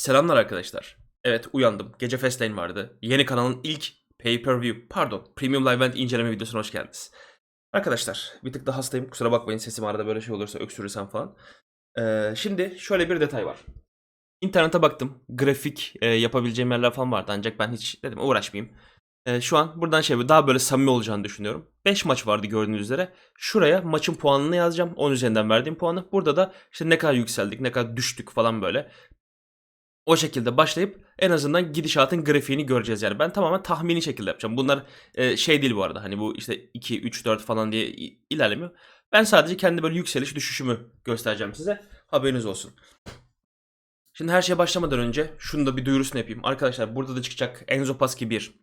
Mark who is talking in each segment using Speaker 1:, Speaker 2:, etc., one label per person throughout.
Speaker 1: Selamlar arkadaşlar. Evet uyandım. Gece Fastlane vardı. Yeni kanalın ilk pay-per-view, pardon, Premium Live Event inceleme videosuna hoş geldiniz. Arkadaşlar bir tık da hastayım. Kusura bakmayın sesim arada böyle şey olursa öksürürsem falan. Ee, şimdi şöyle bir detay var. İnternete baktım. Grafik e, yapabileceğim yerler falan vardı ancak ben hiç dedim uğraşmayayım. Ee, şu an buradan şey daha böyle samimi olacağını düşünüyorum. 5 maç vardı gördüğünüz üzere. Şuraya maçın puanını yazacağım. 10 üzerinden verdiğim puanı. Burada da işte ne kadar yükseldik, ne kadar düştük falan böyle. O şekilde başlayıp en azından gidişatın grafiğini göreceğiz yani. Ben tamamen tahmini şekilde yapacağım. Bunlar e, şey değil bu arada. Hani bu işte 2, 3, 4 falan diye ilerlemiyor. Ben sadece kendi böyle yükseliş düşüşümü göstereceğim size. Haberiniz olsun. Şimdi her şeye başlamadan önce şunu da bir duyurusunu yapayım. Arkadaşlar burada da çıkacak Enzo Paski 1.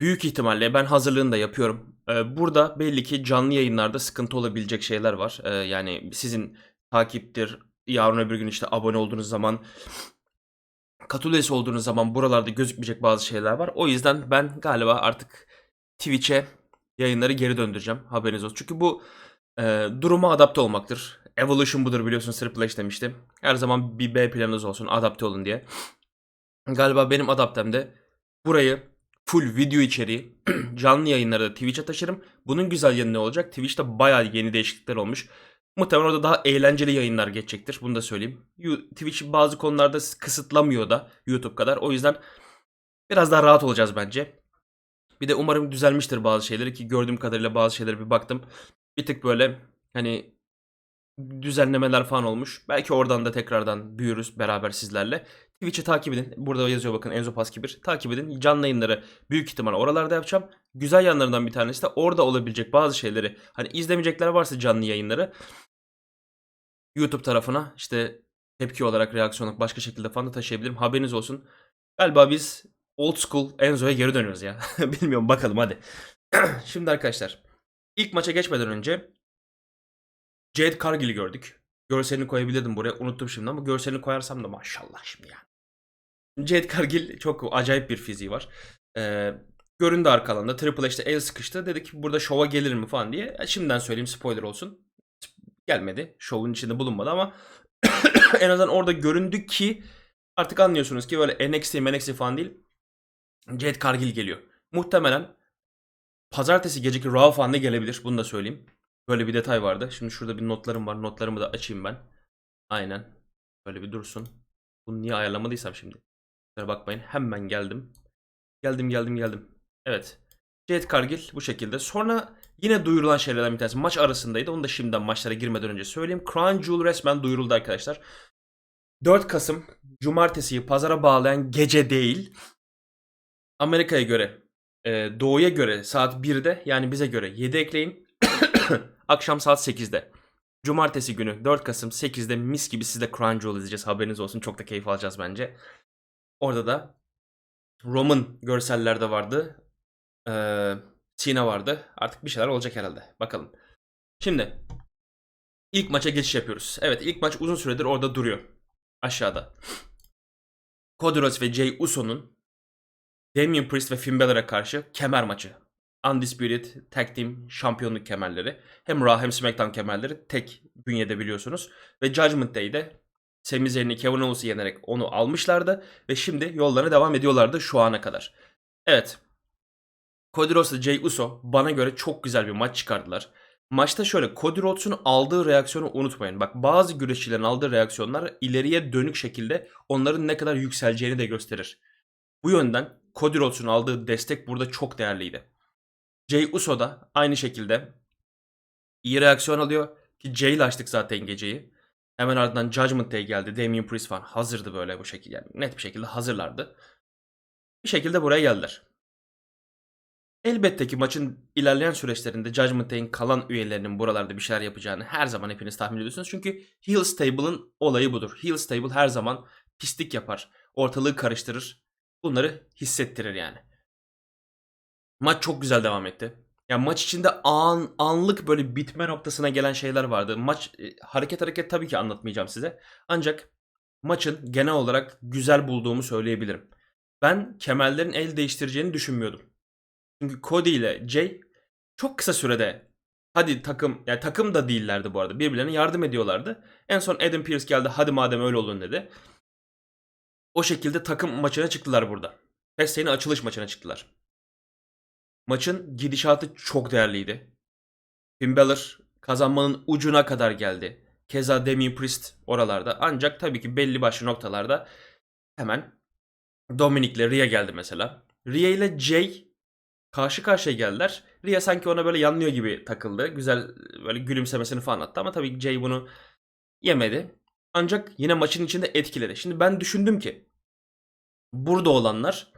Speaker 1: Büyük ihtimalle ben hazırlığını da yapıyorum. Ee, burada belli ki canlı yayınlarda sıkıntı olabilecek şeyler var. Ee, yani sizin takiptir, yarın öbür gün işte abone olduğunuz zaman, katıl üyesi olduğunuz zaman buralarda gözükmeyecek bazı şeyler var. O yüzden ben galiba artık Twitch'e yayınları geri döndüreceğim. Haberiniz olsun. Çünkü bu e, duruma adapte olmaktır. Evolution budur biliyorsun Sırplash demiştim. Her zaman bir B planınız olsun adapte olun diye. Galiba benim adaptem de burayı full video içeriği canlı yayınları da Twitch'e taşırım. Bunun güzel yanı ne olacak? Twitch'te bayağı yeni değişiklikler olmuş. Muhtemelen orada daha eğlenceli yayınlar geçecektir. Bunu da söyleyeyim. Twitch bazı konularda kısıtlamıyor da YouTube kadar. O yüzden biraz daha rahat olacağız bence. Bir de umarım düzelmiştir bazı şeyleri ki gördüğüm kadarıyla bazı şeylere bir baktım. Bir tık böyle hani düzenlemeler falan olmuş. Belki oradan da tekrardan büyürüz beraber sizlerle. Twitch'i takip edin. Burada yazıyor bakın Enzo Paski 1. Takip edin. Canlı yayınları büyük ihtimal oralarda yapacağım. Güzel yanlarından bir tanesi de orada olabilecek bazı şeyleri hani izlemeyecekler varsa canlı yayınları YouTube tarafına işte tepki olarak reaksiyon olarak başka şekilde falan da taşıyabilirim. Haberiniz olsun. Galiba biz old school Enzo'ya geri dönüyoruz ya. Bilmiyorum bakalım hadi. Şimdi arkadaşlar ilk maça geçmeden önce Jade Cargill'i gördük. Görselini koyabilirdim buraya. Unuttum şimdi ama görselini koyarsam da maşallah şimdi yani. Jade Cargill çok acayip bir fiziği var. Ee, göründü arka alanda. Triple H'de el sıkıştı. Dedik burada şova gelir mi falan diye. Şimdiden söyleyeyim spoiler olsun. Gelmedi. Şovun içinde bulunmadı ama en azından orada göründü ki artık anlıyorsunuz ki böyle NXT, NXT falan değil. Jade Cargill geliyor. Muhtemelen pazartesi geceki Raw falan da gelebilir. Bunu da söyleyeyim. Böyle bir detay vardı. Şimdi şurada bir notlarım var. Notlarımı da açayım ben. Aynen. Böyle bir dursun. Bunu niye ayarlamadıysam şimdi. Kusura bakmayın. Hemen geldim. Geldim geldim geldim. Evet. Jade Cargill bu şekilde. Sonra yine duyurulan şeylerden bir tanesi. Maç arasındaydı. Onu da şimdiden maçlara girmeden önce söyleyeyim. Crown Jewel resmen duyuruldu arkadaşlar. 4 Kasım Cumartesiyi pazara bağlayan gece değil. Amerika'ya göre, e, doğuya göre saat 1'de yani bize göre 7 ekleyin. Akşam saat 8'de. Cumartesi günü 4 Kasım 8'de mis gibi sizle Crown Jewel izleyeceğiz. Haberiniz olsun. Çok da keyif alacağız bence. Orada da Roman görseller de vardı. Ee, Cena vardı. Artık bir şeyler olacak herhalde. Bakalım. Şimdi ilk maça geçiş yapıyoruz. Evet ilk maç uzun süredir orada duruyor. Aşağıda. Cody ve Jey Uso'nun Damian Priest ve Finn Balor'a karşı kemer maçı. Undisputed Tag Team şampiyonluk kemerleri. Hem Raw hem SmackDown kemerleri tek bünyede biliyorsunuz. Ve Judgment Day'de Sami Zayn'i Kevin Owens'ı yenerek onu almışlardı. Ve şimdi yollarına devam ediyorlardı şu ana kadar. Evet. Cody Rhodes Jey Uso bana göre çok güzel bir maç çıkardılar. Maçta şöyle Cody Rhodes'un aldığı reaksiyonu unutmayın. Bak bazı güreşçilerin aldığı reaksiyonlar ileriye dönük şekilde onların ne kadar yükseleceğini de gösterir. Bu yönden Cody Rhodes'un aldığı destek burada çok değerliydi. Jey Uso da aynı şekilde iyi reaksiyon alıyor. Ki Jey ile açtık zaten geceyi. Hemen ardından Judgment Day geldi. Damian Priest falan hazırdı böyle bu şekilde. Yani net bir şekilde hazırlardı. Bir şekilde buraya geldiler. Elbette ki maçın ilerleyen süreçlerinde Judgment Day'in kalan üyelerinin buralarda bir şeyler yapacağını her zaman hepiniz tahmin ediyorsunuz. Çünkü Heel Stable'ın olayı budur. Heel Stable her zaman pislik yapar. Ortalığı karıştırır. Bunları hissettirir yani. Maç çok güzel devam etti. Yani maç içinde an, anlık böyle bitme noktasına gelen şeyler vardı. Maç e, hareket hareket tabii ki anlatmayacağım size. Ancak maçın genel olarak güzel bulduğumu söyleyebilirim. Ben kemerlerin el değiştireceğini düşünmüyordum. Çünkü Cody ile Jay çok kısa sürede hadi takım yani takım da değillerdi bu arada. Birbirlerine yardım ediyorlardı. En son Adam Pearce geldi hadi madem öyle olun dedi. O şekilde takım maçına çıktılar burada. Fastlane'in açılış maçına çıktılar. Maçın gidişatı çok değerliydi. Finn Balor kazanmanın ucuna kadar geldi. Keza Damien Priest oralarda. Ancak tabii ki belli başlı noktalarda hemen Dominic'le Rhea geldi mesela. Rhea ile Jay karşı karşıya geldiler. Rhea sanki ona böyle yanlıyor gibi takıldı. Güzel böyle gülümsemesini falan attı ama tabii Jay bunu yemedi. Ancak yine maçın içinde etkiledi. Şimdi ben düşündüm ki burada olanlar,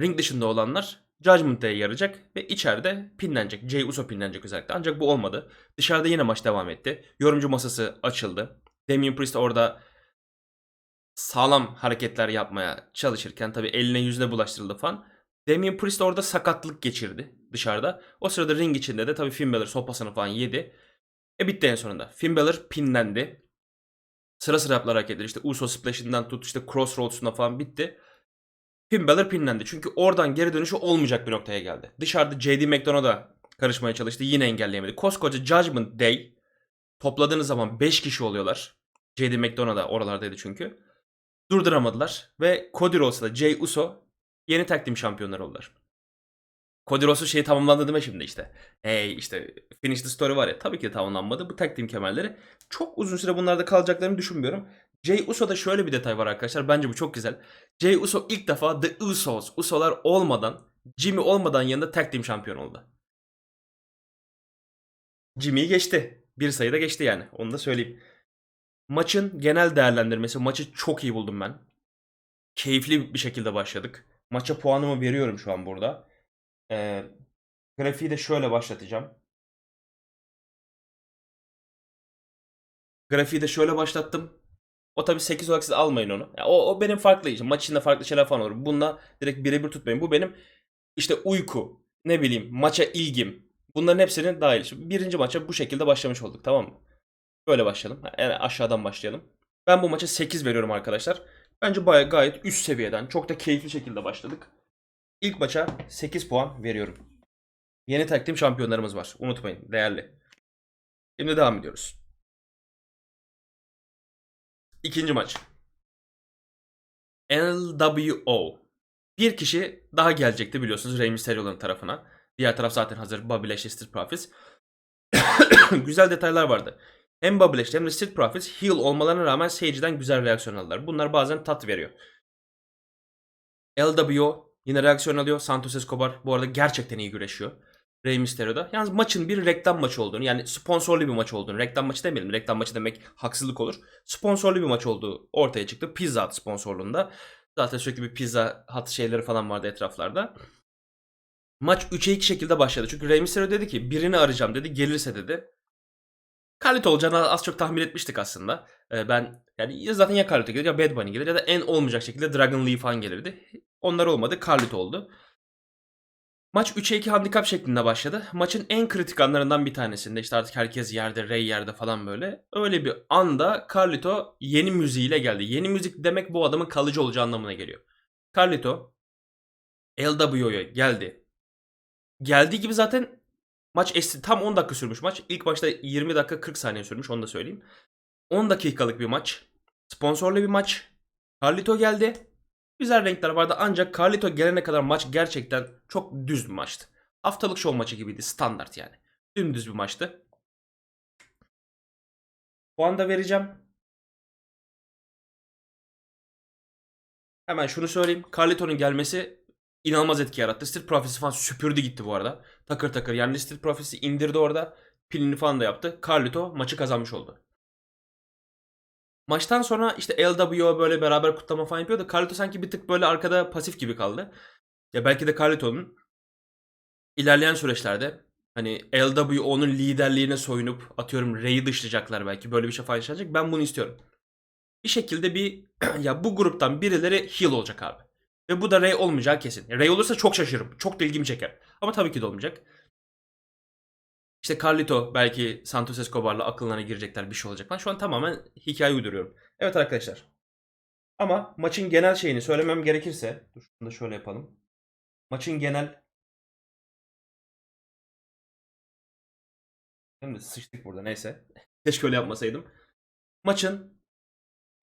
Speaker 1: ring dışında olanlar Judgment Day'e yarayacak ve içeride pinlenecek. Jey Uso pinlenecek özellikle. Ancak bu olmadı. Dışarıda yine maç devam etti. Yorumcu masası açıldı. Damien Priest orada sağlam hareketler yapmaya çalışırken tabii eline yüzüne bulaştırıldı falan. Damien Priest orada sakatlık geçirdi dışarıda. O sırada ring içinde de tabii Finn Balor sopasını falan yedi. E bitti en sonunda. Finn Balor pinlendi. Sıra sıra yapılan hareketler işte Uso Splash'inden tut işte Crossroads'una falan bitti. Finn Balor pinlendi. Çünkü oradan geri dönüşü olmayacak bir noktaya geldi. Dışarıda JD McDonough da karışmaya çalıştı. Yine engelleyemedi. Koskoca Judgment Day topladığınız zaman 5 kişi oluyorlar. JD McDonough da oralardaydı çünkü. Durduramadılar. Ve Cody Rhodes'la Jey Uso yeni tag team şampiyonları oldular. Cody Rhodes'un şeyi tamamlandı değil mi şimdi işte? Hey işte Finish the Story var ya tabii ki de tamamlanmadı. Bu tag team kemerleri çok uzun süre bunlarda kalacaklarını düşünmüyorum. Jey Uso'da şöyle bir detay var arkadaşlar. Bence bu çok güzel. Jey Uso ilk defa The Usos, Uso'lar olmadan, Jimmy olmadan yanında tag team şampiyon oldu. Jimmy'yi geçti. Bir sayıda geçti yani. Onu da söyleyeyim. Maçın genel değerlendirmesi. Maçı çok iyi buldum ben. Keyifli bir şekilde başladık. Maça puanımı veriyorum şu an burada. Ee, grafiği de şöyle başlatacağım. Grafiği de şöyle başlattım. O tabii 8 olarak siz almayın onu. Ya o, o benim farklı işim. Maç içinde farklı şeyler falan olur. Bununla direkt birebir tutmayın. Bu benim işte uyku, ne bileyim maça ilgim. Bunların hepsinin dahil. Şimdi birinci maça bu şekilde başlamış olduk tamam mı? Böyle başlayalım. Yani aşağıdan başlayalım. Ben bu maça 8 veriyorum arkadaşlar. Bence baya gayet üst seviyeden çok da keyifli şekilde başladık. İlk maça 8 puan veriyorum. Yeni team şampiyonlarımız var. Unutmayın değerli. Şimdi devam ediyoruz. İkinci maç. LWO. Bir kişi daha gelecekti biliyorsunuz Rey Mysterio'nun tarafına. Diğer taraf zaten hazır. Bobby Lashley, Street Profits. güzel detaylar vardı. Hem Bobby Lashley hem de Street Profits heel olmalarına rağmen seyirciden güzel reaksiyon aldılar. Bunlar bazen tat veriyor. LWO yine reaksiyon alıyor. Santos Escobar bu arada gerçekten iyi güreşiyor. Rey Mysterio'da. Yalnız maçın bir reklam maçı olduğunu yani sponsorlu bir maç olduğunu. Reklam maçı demeyelim. Reklam maçı demek haksızlık olur. Sponsorlu bir maç olduğu ortaya çıktı. Pizza Hut sponsorluğunda. Zaten sürekli bir pizza hat şeyleri falan vardı etraflarda. Maç 3'e 2 şekilde başladı. Çünkü Rey Mysterio dedi ki birini arayacağım dedi. Gelirse dedi. Carlito olacağını az çok tahmin etmiştik aslında. Ee, ben yani ya zaten ya Carlito gelir ya Bad Bunny gelir ya da en olmayacak şekilde Dragon Lee falan gelirdi. Onlar olmadı. Carlito oldu. Maç 3'e 2 handikap şeklinde başladı. Maçın en kritik anlarından bir tanesinde işte artık herkes yerde, Ray yerde falan böyle. Öyle bir anda Carlito yeni müziğiyle geldi. Yeni müzik demek bu adamın kalıcı olacağı anlamına geliyor. Carlito LWO'ya geldi. Geldiği gibi zaten maç esti. Tam 10 dakika sürmüş maç. İlk başta 20 dakika 40 saniye sürmüş onu da söyleyeyim. 10 dakikalık bir maç. Sponsorlu bir maç. Carlito geldi. Güzel renkler vardı ancak Carlito gelene kadar maç gerçekten çok düz bir maçtı. Haftalık şov maçı gibiydi standart yani. Dümdüz bir maçtı. Puan da vereceğim. Hemen şunu söyleyeyim. Carlito'nun gelmesi inanılmaz etki yarattı. Street Profits'i falan süpürdü gitti bu arada. Takır takır. Yani Street Profits'i indirdi orada. Pilini falan da yaptı. Carlito maçı kazanmış oldu. Maçtan sonra işte LWO böyle beraber kutlama falan yapıyordu. Carlito sanki bir tık böyle arkada pasif gibi kaldı. Ya belki de Carlito'nun ilerleyen süreçlerde hani LWO'nun liderliğine soyunup atıyorum Ray'i dışlayacaklar belki böyle bir şey falan yaşanacak. Ben bunu istiyorum. Bir şekilde bir ya bu gruptan birileri heel olacak abi. Ve bu da Ray olmayacağı kesin. Ray olursa çok şaşırırım. Çok da ilgimi çeker. Ama tabii ki de olmayacak. İşte Carlito belki Santos Escobar'la akıllarına girecekler bir şey olacak falan. Şu an tamamen hikaye uyduruyorum. Evet arkadaşlar. Ama maçın genel şeyini söylemem gerekirse. Dur şunu da şöyle yapalım. Maçın genel Şimdi sıçtık burada neyse. Keşke öyle yapmasaydım. Maçın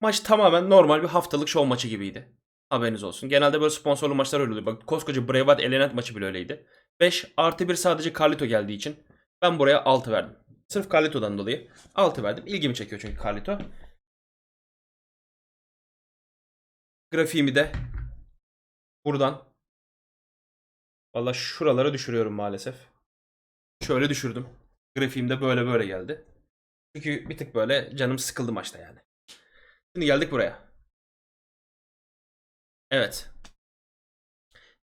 Speaker 1: maç tamamen normal bir haftalık şov maçı gibiydi. Haberiniz olsun. Genelde böyle sponsorlu maçlar öyle oluyor. Bak koskoca Brevat Elenet maçı bile öyleydi. 5 artı 1 sadece Carlito geldiği için ben buraya 6 verdim. Sırf Carlito'dan dolayı 6 verdim. İlgimi çekiyor çünkü Carlito. Grafiğimi de buradan Valla şuralara düşürüyorum maalesef. Şöyle düşürdüm. Grafiğim de böyle böyle geldi. Çünkü bir tık böyle canım sıkıldı maçta yani. Şimdi geldik buraya. Evet.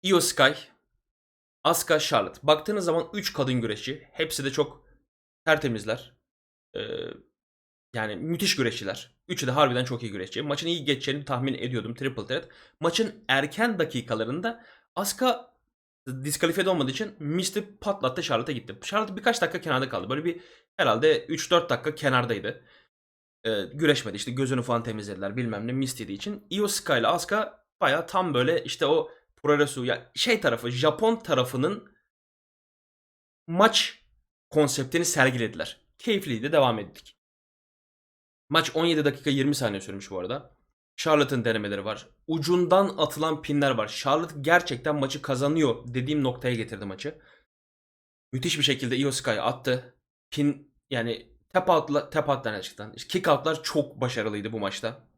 Speaker 1: Io Sky, Asuka Charlotte. Baktığınız zaman 3 kadın güreşçi. Hepsi de çok tertemizler. Ee, yani müthiş güreşçiler. Üçü de harbiden çok iyi güreşçi. Maçın iyi geçeceğini tahmin ediyordum. Triple threat. Maçın erken dakikalarında Asuka diskalifiye olmadığı için Misty patlattı Charlotte'a gitti. Charlotte birkaç dakika kenarda kaldı. Böyle bir herhalde 3-4 dakika kenardaydı. Ee, güreşmedi işte gözünü falan temizlediler bilmem ne Misty'di için. Io Sky ile Asuka baya tam böyle işte o Puroresu ya şey tarafı Japon tarafının maç konseptini sergilediler. Keyifliydi devam ettik. Maç 17 dakika 20 saniye sürmüş bu arada. Charlotte'ın denemeleri var. Ucundan atılan pinler var. Charlotte gerçekten maçı kazanıyor dediğim noktaya getirdi maçı. Müthiş bir şekilde Io Sky attı. Pin yani tap out'la tap out'lar gerçekten. Kick out'lar çok başarılıydı bu maçta.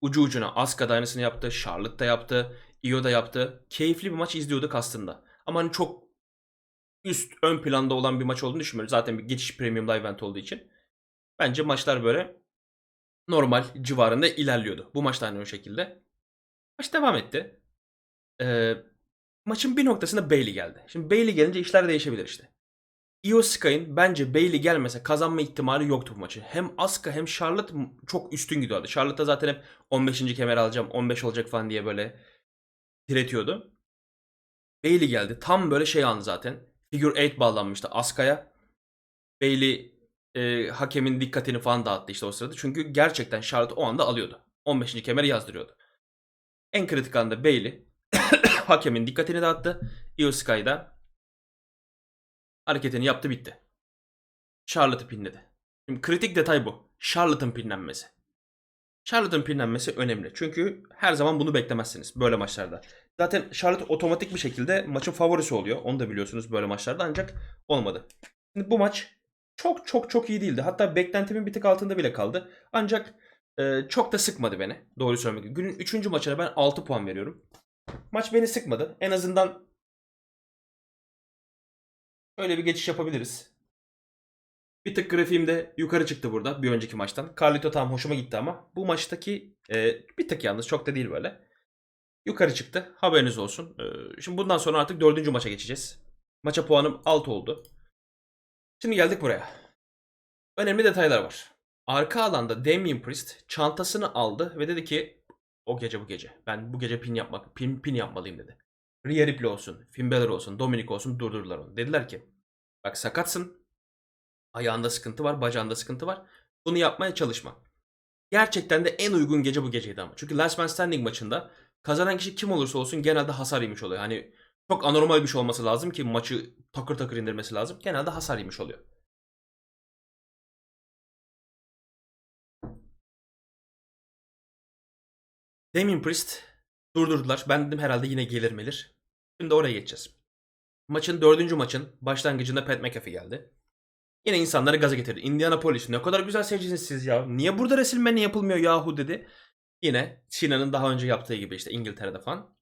Speaker 1: Ucu ucuna Asuka da aynısını yaptı. Charlotte da yaptı. Io da yaptı. Keyifli bir maç izliyorduk aslında. Ama hani çok üst ön planda olan bir maç olduğunu düşünmüyorum. Zaten bir geçiş premium live event olduğu için. Bence maçlar böyle normal civarında ilerliyordu. Bu maçta aynı o şekilde. Maç devam etti. Ee, maçın bir noktasında Bailey geldi. Şimdi Bailey gelince işler değişebilir işte. Io Sky'ın bence Bailey gelmese kazanma ihtimali yoktu bu maçı. Hem Asuka hem Charlotte çok üstün gidiyordu. Charlotte da zaten hep 15. kemer alacağım, 15 olacak falan diye böyle diretiyordu. Bailey geldi. Tam böyle şey anı zaten. Figure 8 bağlanmıştı Asuka'ya. Bailey e, hakemin dikkatini falan dağıttı işte o sırada. Çünkü gerçekten Charlotte o anda alıyordu. 15. kemeri yazdırıyordu. En kritik anda Bailey hakemin dikkatini dağıttı. Io Sky da hareketini yaptı bitti. Charlotte'ı pinledi. Şimdi kritik detay bu. Charlotte'ın pinlenmesi. Charlotte'ın pinlenmesi önemli. Çünkü her zaman bunu beklemezsiniz böyle maçlarda. Zaten Charlotte otomatik bir şekilde maçın favorisi oluyor. Onu da biliyorsunuz böyle maçlarda ancak olmadı. Şimdi bu maç çok çok çok iyi değildi. Hatta beklentimin bir tık altında bile kaldı. Ancak e, çok da sıkmadı beni. Doğru söylemek. Günün 3. maçına ben 6 puan veriyorum. Maç beni sıkmadı. En azından öyle bir geçiş yapabiliriz. Bir tık grafiğim de yukarı çıktı burada bir önceki maçtan. Carlito tam hoşuma gitti ama bu maçtaki e, bir tık yalnız çok da değil böyle. Yukarı çıktı. Haberiniz olsun. E, şimdi bundan sonra artık dördüncü maça geçeceğiz. Maça puanım 6 oldu. Şimdi geldik buraya. Önemli detaylar var. Arka alanda Damien Priest çantasını aldı ve dedi ki o gece bu gece. Ben bu gece pin yapmak, pin, pin yapmalıyım dedi. Rhea Ripley olsun, Finn Balor olsun, Dominic olsun durdurdular onu. Dediler ki bak sakatsın. Ayağında sıkıntı var, bacağında sıkıntı var. Bunu yapmaya çalışma. Gerçekten de en uygun gece bu geceydi ama. Çünkü Last Man Standing maçında kazanan kişi kim olursa olsun genelde hasar yemiş oluyor. Hani çok anormal bir şey olması lazım ki maçı takır takır indirmesi lazım. Genelde hasar yemiş oluyor. Damien Priest durdurdular. Ben dedim herhalde yine gelir melir. Şimdi oraya geçeceğiz. Maçın dördüncü maçın başlangıcında Pat McAfee geldi. Yine insanları gaza getirdi. Indianapolis ne kadar güzel seçtiniz siz ya. Niye burada resilmeni yapılmıyor yahu dedi. Yine Sina'nın daha önce yaptığı gibi işte İngiltere'de falan.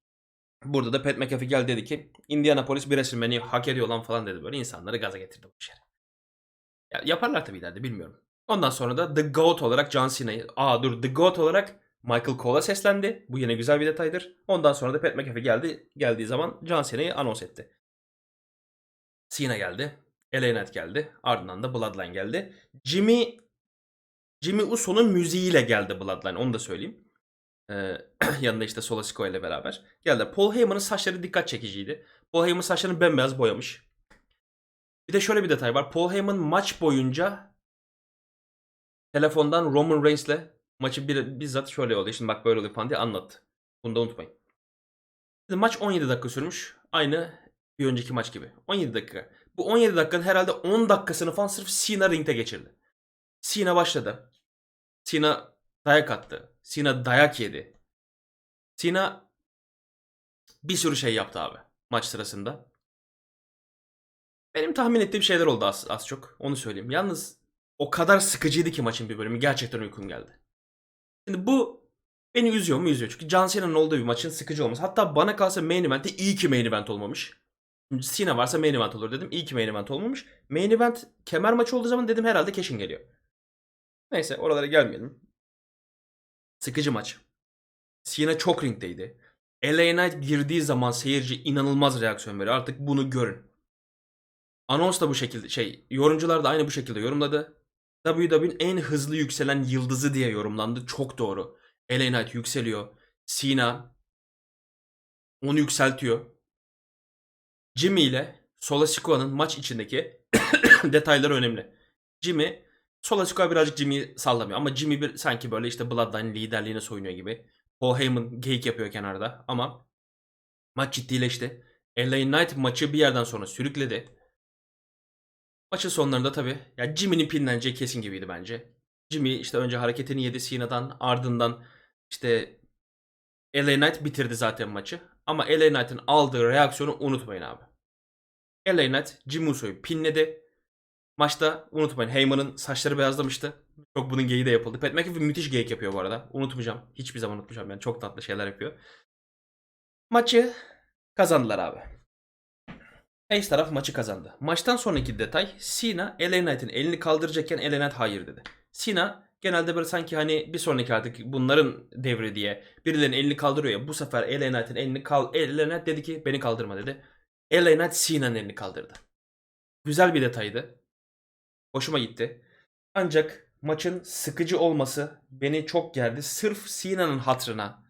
Speaker 1: Burada da Pat McAfee geldi dedi ki Indianapolis bir resilmeni hak ediyor lan falan dedi. Böyle insanları gaza getirdi bu işe. Ya, yaparlar tabii ileride bilmiyorum. Ondan sonra da The GOAT olarak John Cena'yı... Aa dur The GOAT olarak Michael Cole'a seslendi. Bu yine güzel bir detaydır. Ondan sonra da Pat McAfee geldi. Geldiği zaman John Cena'yı anons etti. Cena geldi. Knight geldi. Ardından da Bloodline geldi. Jimmy Jimmy Uso'nun müziğiyle geldi Bloodline. Onu da söyleyeyim. Ee, yanında işte Solo Sikoa ile beraber. Geldi. Paul Heyman'ın saçları dikkat çekiciydi. Paul Heyman saçlarını bembeyaz boyamış. Bir de şöyle bir detay var. Paul Heyman maç boyunca telefondan Roman Reigns'le maçı bir, bizzat şöyle oldu. Şimdi bak böyle oluyor falan diye anlattı. Bunu da unutmayın. Maç 17 dakika sürmüş. Aynı bir önceki maç gibi. 17 dakika. Bu 17 dakikanın herhalde 10 dakikasını falan sırf Cena ringde geçirdi. Cena başladı. Cena dayak attı. Cena dayak yedi. Cena bir sürü şey yaptı abi maç sırasında. Benim tahmin ettiğim şeyler oldu az, az çok. Onu söyleyeyim. Yalnız o kadar sıkıcıydı ki maçın bir bölümü. Gerçekten uykum geldi. Şimdi bu beni üzüyor mu? Üzüyor. Çünkü John Cena'nın olduğu bir maçın sıkıcı olması. Hatta bana kalsa main event'te iyi ki main event olmamış. Cena varsa main event olur dedim. İyi ki main event olmamış. Main event kemer maçı olduğu zaman dedim herhalde Keşin geliyor. Neyse oralara gelmeyelim. Sıkıcı maç. Cena çok ringdeydi. LA Knight girdiği zaman seyirci inanılmaz reaksiyon veriyor. Artık bunu görün. Anons da bu şekilde şey yorumcular da aynı bu şekilde yorumladı. WWE'nin en hızlı yükselen yıldızı diye yorumlandı. Çok doğru. LA Knight yükseliyor. Cena onu yükseltiyor. Jimmy ile Solo Sikoa'nın maç içindeki detayları önemli. Jimmy Solo Sikoa birazcık Jimmy'yi sallamıyor ama Jimmy bir sanki böyle işte Bloodline liderliğine soyunuyor gibi. Paul Heyman geyik yapıyor kenarda ama maç ciddileşti. LA Knight maçı bir yerden sonra sürükledi. Maçın sonlarında tabii ya Jimmy'nin pinleneceği kesin gibiydi bence. Jimmy işte önce hareketini yedi Cena'dan ardından işte LA Knight bitirdi zaten maçı. Ama LA Knight'ın aldığı reaksiyonu unutmayın abi. LA Knight Jimmy Uso'yu pinledi. Maçta unutmayın Heyman'ın saçları beyazlamıştı. Çok bunun geyiği de yapıldı. Pat McAfee müthiş geyik yapıyor bu arada. Unutmayacağım. Hiçbir zaman unutmayacağım. Yani çok tatlı şeyler yapıyor. Maçı kazandılar abi. Face taraf maçı kazandı. Maçtan sonraki detay Cena LA Knight'in elini kaldıracakken LA Knight hayır dedi. Cena genelde böyle sanki hani bir sonraki artık bunların devri diye birilerinin elini kaldırıyor ya. Bu sefer LA Knight'in elini kal LA Knight dedi ki beni kaldırma dedi. LA Knight Cena'nın elini kaldırdı. Güzel bir detaydı. Hoşuma gitti. Ancak maçın sıkıcı olması beni çok gerdi. Sırf Cena'nın hatrına,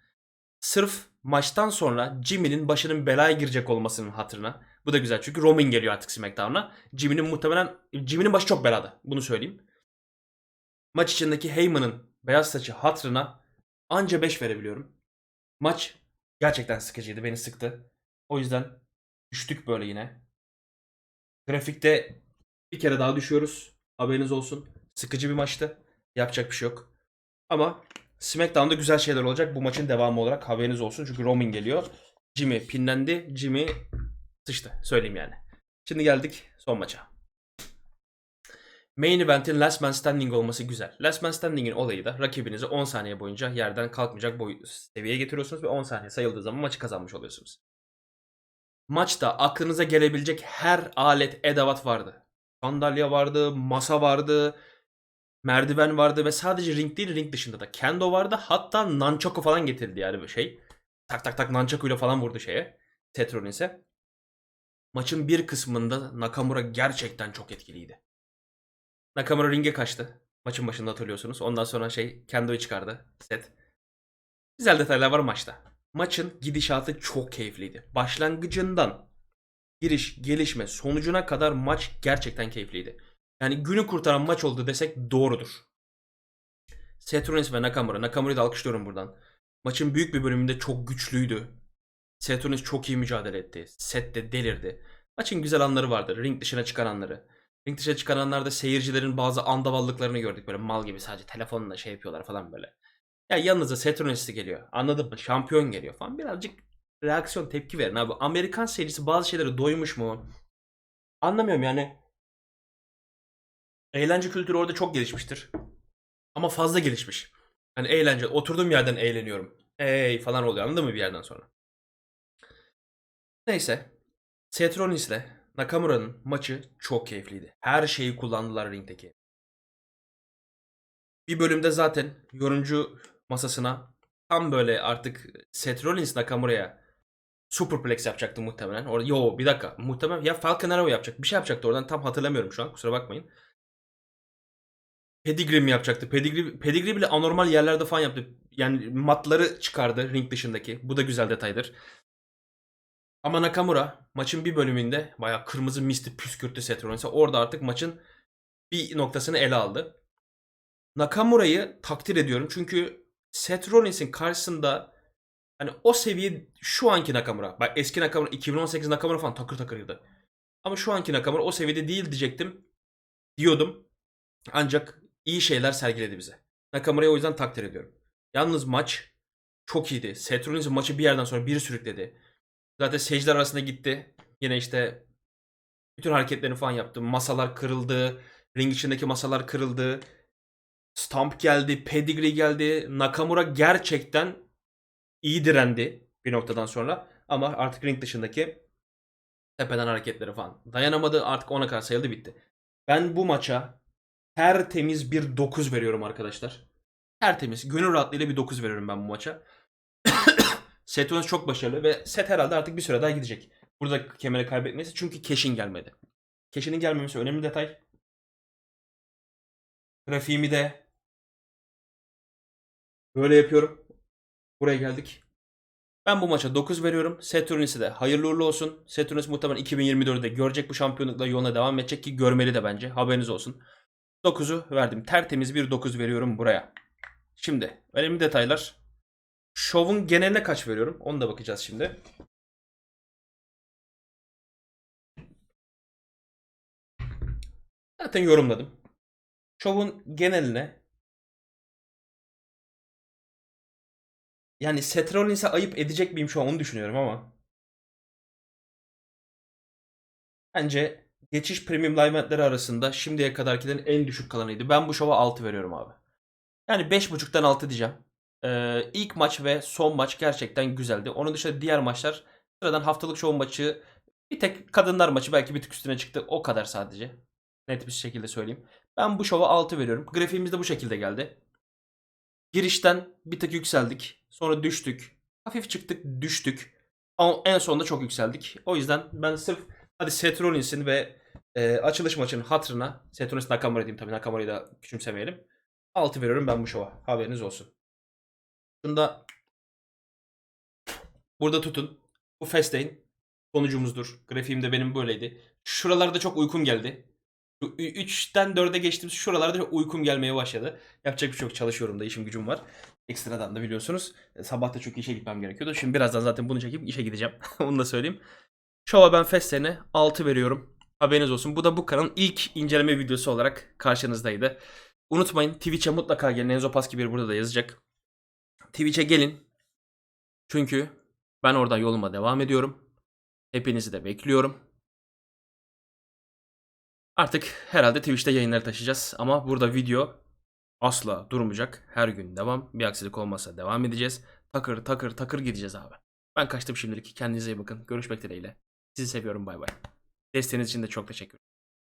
Speaker 1: sırf maçtan sonra Jimmy'nin başının belaya girecek olmasının hatırına. Bu da güzel çünkü Roman geliyor artık SmackDown'a. Jimmy'nin muhtemelen Jimmy'nin başı çok belada. Bunu söyleyeyim. Maç içindeki Heyman'ın beyaz saçı hatırına anca 5 verebiliyorum. Maç gerçekten sıkıcıydı. Beni sıktı. O yüzden düştük böyle yine. Grafikte bir kere daha düşüyoruz. Haberiniz olsun. Sıkıcı bir maçtı. Yapacak bir şey yok. Ama SmackDown'da güzel şeyler olacak. Bu maçın devamı olarak haberiniz olsun. Çünkü Roman geliyor. Jimmy pinlendi. Jimmy sıçtı. Söyleyeyim yani. Şimdi geldik son maça. Main event'in Last Man Standing olması güzel. Last Man Standing'in olayı da rakibinizi 10 saniye boyunca yerden kalkmayacak boy seviyeye getiriyorsunuz ve 10 saniye sayıldığı zaman maçı kazanmış oluyorsunuz. Maçta aklınıza gelebilecek her alet edevat vardı. Sandalye vardı, masa vardı, merdiven vardı ve sadece ring değil ring dışında da kendo vardı. Hatta nunchaku falan getirdi yani bir şey. Tak tak tak nunchaku ile falan vurdu şeye. Seth Rollins'e. Maçın bir kısmında Nakamura gerçekten çok etkiliydi. Nakamura ringe kaçtı. Maçın başında hatırlıyorsunuz. Ondan sonra şey kendoyu çıkardı. Seth. Güzel detaylar var maçta. Maçın gidişatı çok keyifliydi. Başlangıcından giriş, gelişme, sonucuna kadar maç gerçekten keyifliydi. Yani günü kurtaran maç oldu desek doğrudur. Seth Rollins ve Nakamura. Nakamura'yı da alkışlıyorum buradan. Maçın büyük bir bölümünde çok güçlüydü. Seth Rollins çok iyi mücadele etti. Seth de delirdi. Maçın güzel anları vardı. Ring dışına çıkan anları. Ring dışına çıkan anlarda seyircilerin bazı andavallıklarını gördük. Böyle mal gibi sadece telefonla şey yapıyorlar falan böyle. Ya yanınıza de geliyor. Anladın mı? Şampiyon geliyor falan. Birazcık reaksiyon tepki verin abi. Amerikan seyircisi bazı şeylere doymuş mu? Anlamıyorum yani. Eğlence kültürü orada çok gelişmiştir. Ama fazla gelişmiş. Hani eğlence. Oturduğum yerden eğleniyorum. Ey falan oluyor anladın mı bir yerden sonra? Neyse. İle Nakamura'nın maçı çok keyifliydi. Her şeyi kullandılar ringdeki. Bir bölümde zaten yorumcu masasına tam böyle artık Seth Rollins Nakamura'ya superplex yapacaktı muhtemelen. Orada yo bir dakika. Muhtemelen ya Falcon Arrow yapacak. Bir şey yapacaktı oradan. Tam hatırlamıyorum şu an. Kusura bakmayın. Pedigree mi yapacaktı? Pedigree, pedigree bile anormal yerlerde falan yaptı. Yani matları çıkardı ring dışındaki. Bu da güzel detaydır. Ama Nakamura maçın bir bölümünde bayağı kırmızı misti püskürttü Seth Rollins'e. Orada artık maçın bir noktasını ele aldı. Nakamura'yı takdir ediyorum çünkü Seth Rollins'in karşısında hani o seviye şu anki Nakamura. Bak eski Nakamura 2018 Nakamura falan takır takırıydı. Ama şu anki Nakamura o seviyede değil diyecektim. Diyordum. Ancak iyi şeyler sergiledi bize. Nakamura'yı o yüzden takdir ediyorum. Yalnız maç çok iyiydi. Seth Rollins maçı bir yerden sonra bir sürükledi. Zaten seyirciler arasında gitti. Yine işte bütün hareketlerini falan yaptı. Masalar kırıldı. Ring içindeki masalar kırıldı. Stamp geldi. Pedigree geldi. Nakamura gerçekten iyi direndi bir noktadan sonra. Ama artık ring dışındaki tepeden hareketleri falan dayanamadı. Artık ona kadar sayıldı bitti. Ben bu maça tertemiz bir 9 veriyorum arkadaşlar. Tertemiz. Gönül rahatlığıyla bir 9 veriyorum ben bu maça. Seth Rollins çok başarılı ve Seth herhalde artık bir süre daha gidecek. Burada kemeri kaybetmesi çünkü Keş'in gelmedi. Keş'in gelmemesi önemli detay. Grafiğimi de böyle yapıyorum. Buraya geldik. Ben bu maça 9 veriyorum. Rollins'e de hayırlı uğurlu olsun. Rollins muhtemelen 2024'de görecek bu şampiyonlukla yoluna devam edecek ki görmeli de bence. Haberiniz olsun. 9'u verdim. Tertemiz bir 9 veriyorum buraya. Şimdi önemli detaylar. Şovun geneline kaç veriyorum? Onu da bakacağız şimdi. Zaten yorumladım. Şovun geneline yani Seth Rollins'e ayıp edecek miyim şu an onu düşünüyorum ama bence geçiş premium live eventleri arasında şimdiye kadarkilerin en düşük kalanıydı. Ben bu şova 6 veriyorum abi. Yani 5.5'tan 6 diyeceğim. Ee, ilk maç ve son maç gerçekten güzeldi. Onun dışında diğer maçlar sıradan haftalık şov maçı bir tek kadınlar maçı belki bir tık üstüne çıktı. O kadar sadece. Net bir şekilde söyleyeyim. Ben bu şova 6 veriyorum. Grafiğimiz de bu şekilde geldi. Girişten bir tık yükseldik. Sonra düştük. Hafif çıktık düştük. Ama en sonunda çok yükseldik. O yüzden ben sırf hadi Seth Rollins'in ve e, açılış maçının hatırına Seth Rollins Nakamura diyeyim tabii Nakamura'yı da küçümsemeyelim. 6 veriyorum ben bu şova. Haberiniz olsun. Şunda burada tutun. Bu Fastlane sonucumuzdur. Grafiğim de benim böyleydi. Şuralarda çok uykum geldi. 3'ten 4'e geçtiğimiz şuralarda uykum gelmeye başladı. Yapacak bir şey yok. Çalışıyorum da işim gücüm var. Ekstradan da biliyorsunuz. E, Sabah da çok işe gitmem gerekiyordu. Şimdi birazdan zaten bunu çekip işe gideceğim. Onu da söyleyeyim. Şova ben Fastlane'e 6 veriyorum. Haberiniz olsun. Bu da bu kanalın ilk inceleme videosu olarak karşınızdaydı. Unutmayın Twitch'e mutlaka gelin. Enzo Paski bir burada da yazacak. Twitch'e gelin. Çünkü ben orada yoluma devam ediyorum. Hepinizi de bekliyorum. Artık herhalde Twitch'te yayınları taşıyacağız. Ama burada video asla durmayacak. Her gün devam. Bir aksilik olmazsa devam edeceğiz. Takır takır takır gideceğiz abi. Ben kaçtım şimdilik. Kendinize iyi bakın. Görüşmek dileğiyle. Sizi seviyorum. Bay bay. Desteğiniz için de çok teşekkür